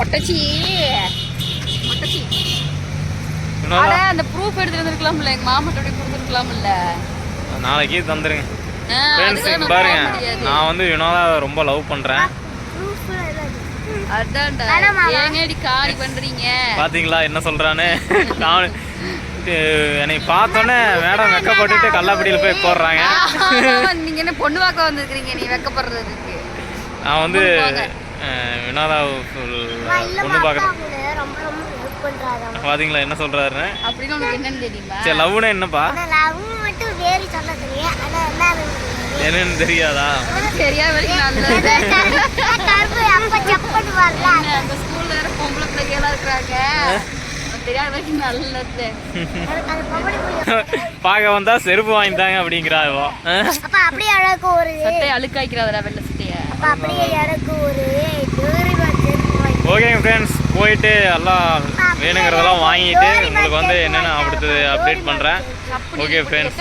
மொட்டச்சி. மொட்டச்சி. அட வினோதா அந்த ப்ரூஃப் எடுத்து வந்திருக்கலாம்ல. எங்க மாமாட்ட அப்படி கொடுத்துருக்கலாம்ல நாளைக்கு தந்துருங்க. ஃப்ரெண்ட்ஸ் பாருங்க. நான் வந்து வினோதா ரொம்ப லவ் பண்றேன். அதான்டா. ஏங்கடி காலி பண்றீங்க? பாத்தீங்களா என்ன சொல்றான்னு? நான் என்னை பார்த்தோன்னே மேடம் வெக்கப்பட்டுட்டு கல்லாப்பட்டியில் போய் போடுறாங்க. நீங்க என்ன பொண்ணு பார்க்க வந்திருக்கீங்க நீ வெக்கப்படுறதுக்கு. நான் வந்து வினோதா பொண்ணு பார்க்குறேன் பாத்தீங்களா என்ன சரி லவ்னா என்னப்பா? என்னன்னு தெரியாதா? பார்க்க வந்தா செருப்பு வாங்கித்தாங்க அப்படிங்கிறா இவோ அஹ், அப்ப அப்படியே எனக்கு ஒரு சட்டையை அழுக்காய்க்கிறாதடா வெள்ளை சட்டைய. அப்ப அப்படியே எனக்கு ஒரு ஃப்ரெண்ட்ஸ் போயிட்டு எல்லாம் வேணுங்கிறதெல்லாம் வாங்கிட்டு உங்களுக்கு வந்து என்னென்ன அடுத்தது அப்டேட் பண்ணுறேன் ஓகே ஃப்ரெண்ட்ஸ்